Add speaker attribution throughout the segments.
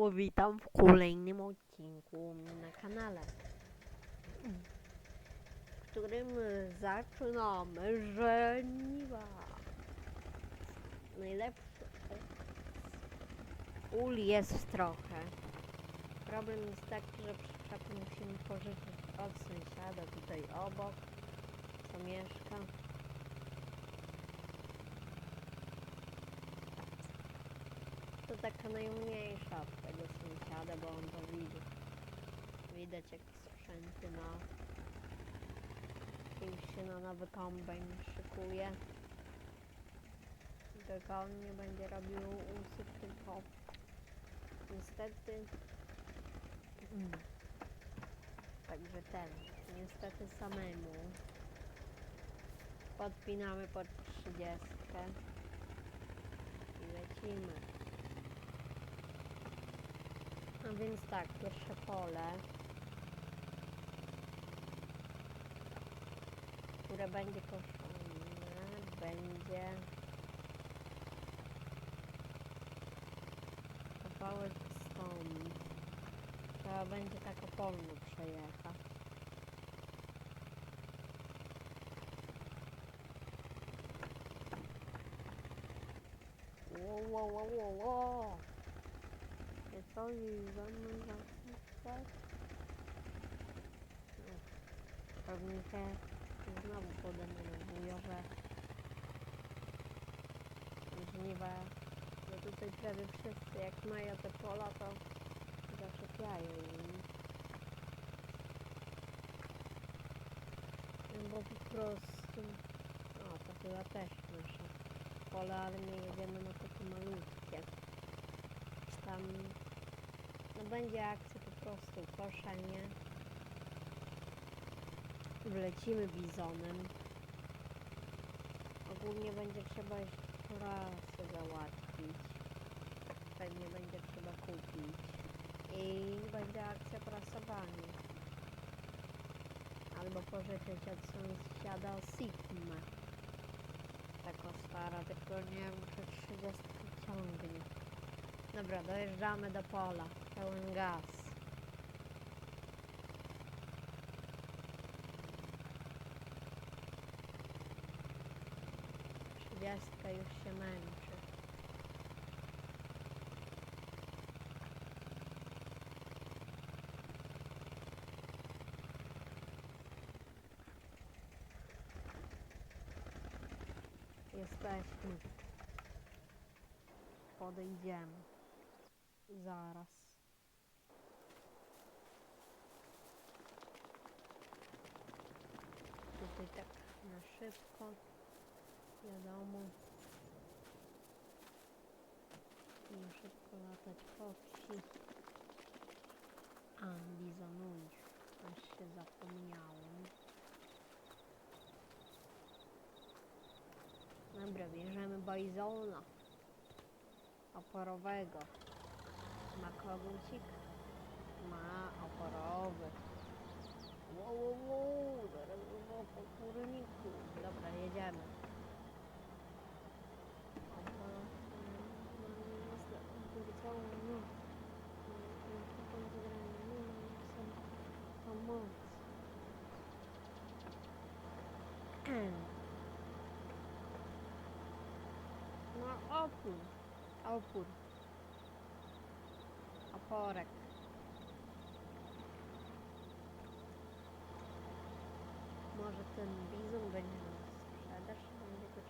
Speaker 1: Państwu witam w kolejnym odcinku na kanale, w którym zaczynamy żeniwa. Najlepszy ul jest trochę. Problem jest taki, że przyczepy musimy pożyczyć od sąsiada tutaj obok, co mieszka. To taka najmniejsza od tego sąsiada, bo on to widzi. Widać jak sprzęty na kimś się na nowy kombajn szykuje. Tylko on nie będzie robił usyp, tylko niestety mm, także ten, niestety samemu podpinamy pod 30 i lecimy. A więc tak, pierwsze pole, które będzie koszone, będzie kawałek stąd. Trzeba będzie tak opolno przejechać. Wow, wow, wow, wow, wow. Coś ze mną? No, Pewnie się znowu podenerwują, że żniwa, że tutaj prawie wszyscy jak mają te pola, to zaczepiają im. No Bo po prostu, o to chyba też nasze pole, ale nie jedziemy na takie malutkie tam będzie akcja po prostu koszenie. Wlecimy bizonem. Ogólnie będzie trzeba prasę załatwić. Pewnie będzie trzeba kupić. I będzie akcja prasowania. Albo pożyczyć od sąsiada Sigma. Taka stara, tylko nie wiem czy 30 ciągnie. Dobra, dojeżdżamy do pola. Pełen gaz. Trzydziestka już się męczy. Jesteśmy. Podejdziemy. Zaraz. Tak na szybko. Wiadomo. Na szybko latać po wsi. A, bizonuj. Aż się zapomniałem. Dobra, bierzemy bajzona oporowego. Ma kogucik? Ma oporowy. Wow, wow, wow, zaraz było po kurniku. Dobra, jedziemy. No opór, opór oporek. Może ten bizon będzie na sprzedaż, będzie go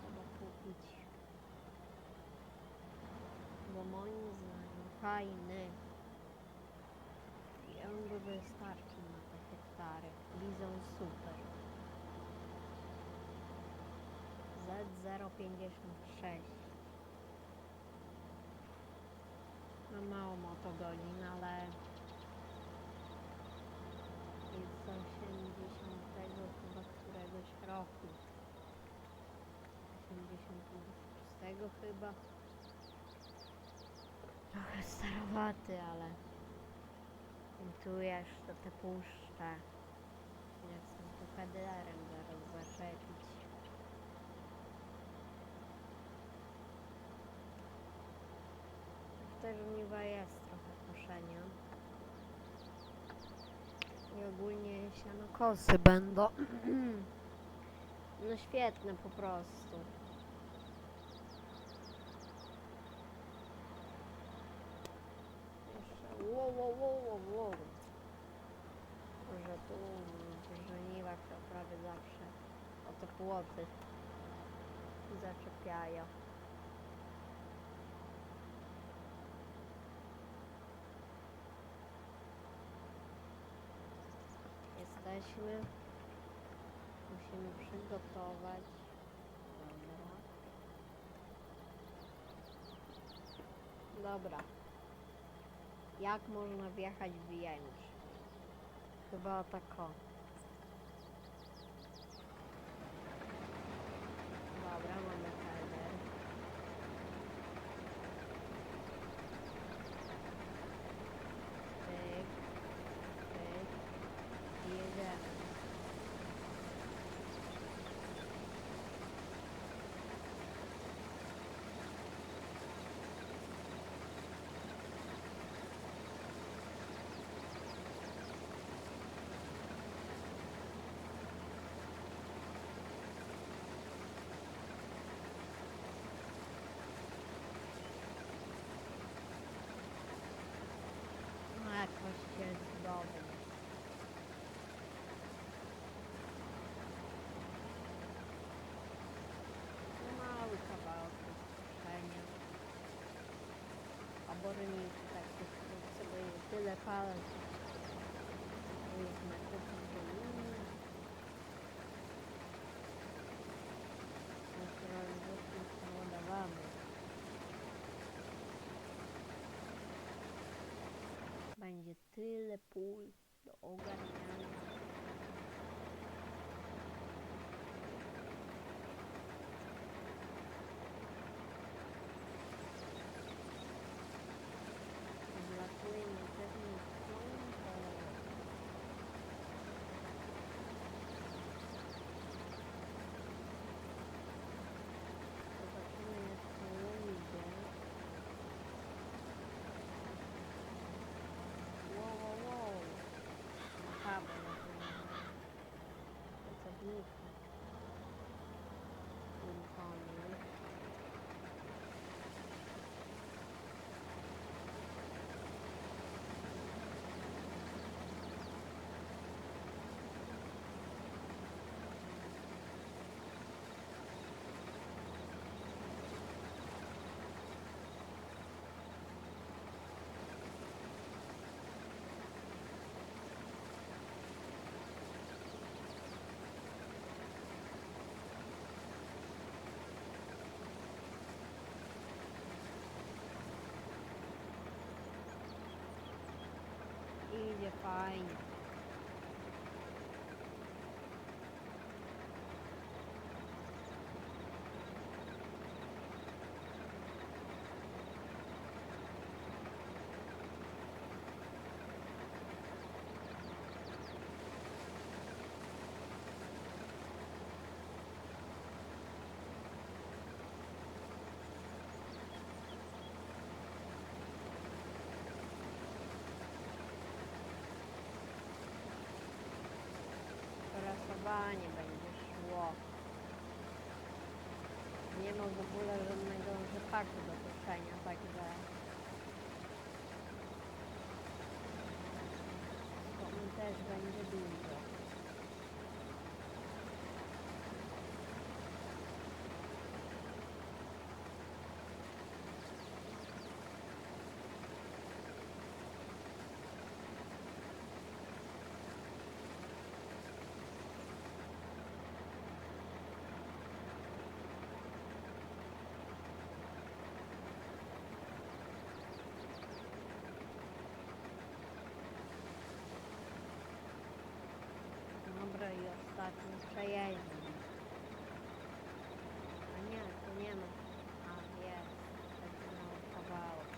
Speaker 1: trzeba kupić. Bo moim zdaniem fajny. I on by wystarczył na te hektary. Bizon super. Z056. No mało motogodzin, ale chyba któregoś roku. 86 chyba. Trochę starowaty, ale tu jeszcze te puszcze. Ja chcę tu HDR-em zaraz zaczepić. To te żniwa jest trochę koszenia. I ogólnie sianokosy będą. no świetne po prostu. Jeszcze, wow, wow, wow, wow, wow. Że tu w żniwach to prawie zawsze o te płoty zaczepiają. Jesteśmy. Musimy przygotować. Dobra. Dobra. Jak można wjechać w Jędrz? Chyba tak o. Dobra, mamy header. Pyk, pyk. I jedziemy. No jakoś jest cudownie. No mały kawałek do skoszenia. A bornik tak sobie tyle palec. To jest na kupić zielony. Naturalnie naładowany. Będzie tyle pól do 可愛。Ma w ogóle żadnego rzepaku do koszenia, także to też będzie dużo. Dobra i ostatni przejeźdź. A nie, tu nie ma. A jest. Taki mały kawałek.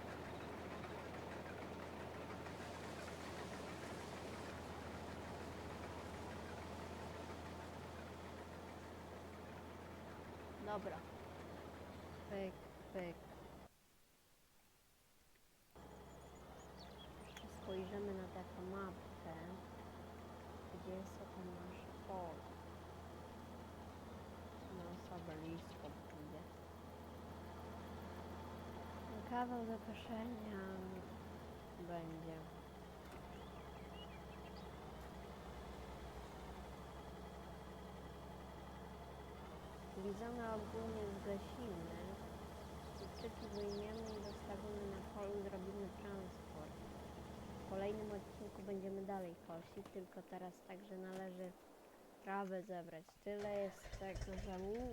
Speaker 1: Dobra. Pyk, pyk. spojrzymy na taką mapkę, gdzie jest to tam pole. No sobie listo pójdzie. No, Kawał do koszenia będzie. Bizona ogólnie zgasimy. Cytrzyki wyjmiemy i zostawimy na polu, zrobimy transport. W kolejnym odcinku będziemy dalej kosić, tylko teraz także należy trawę zebrać. Tyle jest tego, że mi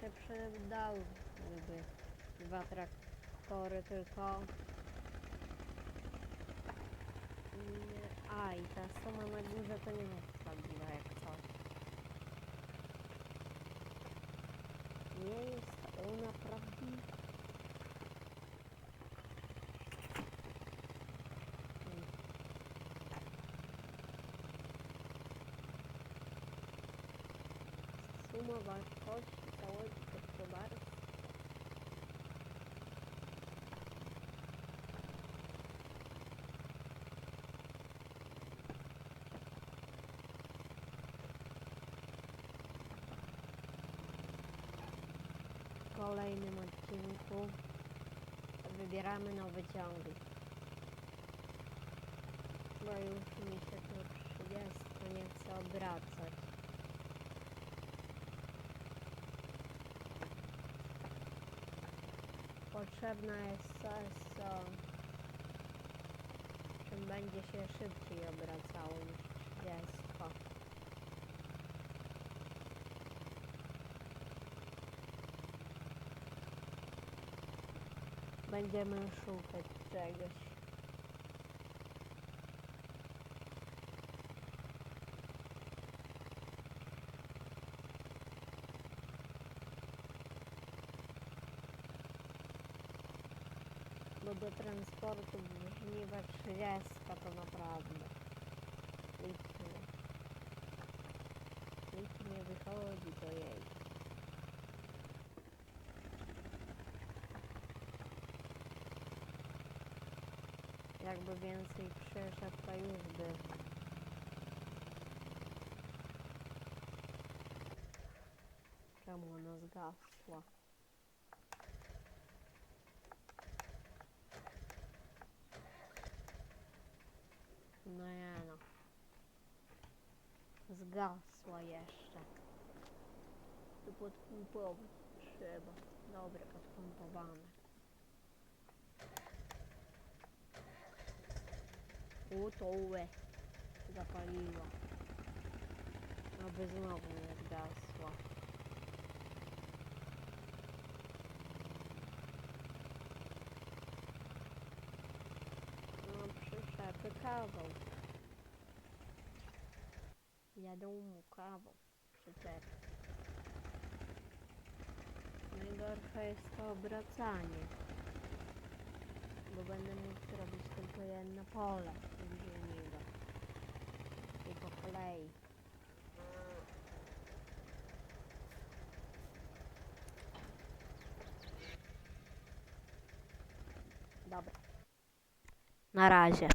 Speaker 1: się przydałyby dwa traktory tylko. A i ta suma na górze to nie jest prawdziwa jak coś. Nie jest ona prawdziwa. Mm. Suma wartości całego gospodarstwa. W kolejnym odcinku wybieramy nowy ciągnik. Bo już mi się tu 30 nie chce obracać. Potrzebna jest coś, co czym będzie się szybciej obracało niż 30. Będziemy szukać czegoś. Bo do transportu żniwa 30 to naprawdę. Nic nie. Nic nie wychodzi do jej. Jakby więcej przyszedł, to już by. Czemu ona zgasła? No nie no. Zgasła jeszcze. Tu podpompować trzeba. Dobre, podpompowane. Utołę. Zapaliła. Aby znowu nie zgasła. No przyczepy kawał. Jadą mu kawą. Przyczepy. Najgorsze jest to obracanie. Bo będę mógł zrobić tylko jedno pole. I po kolei. Dobra. Na razie.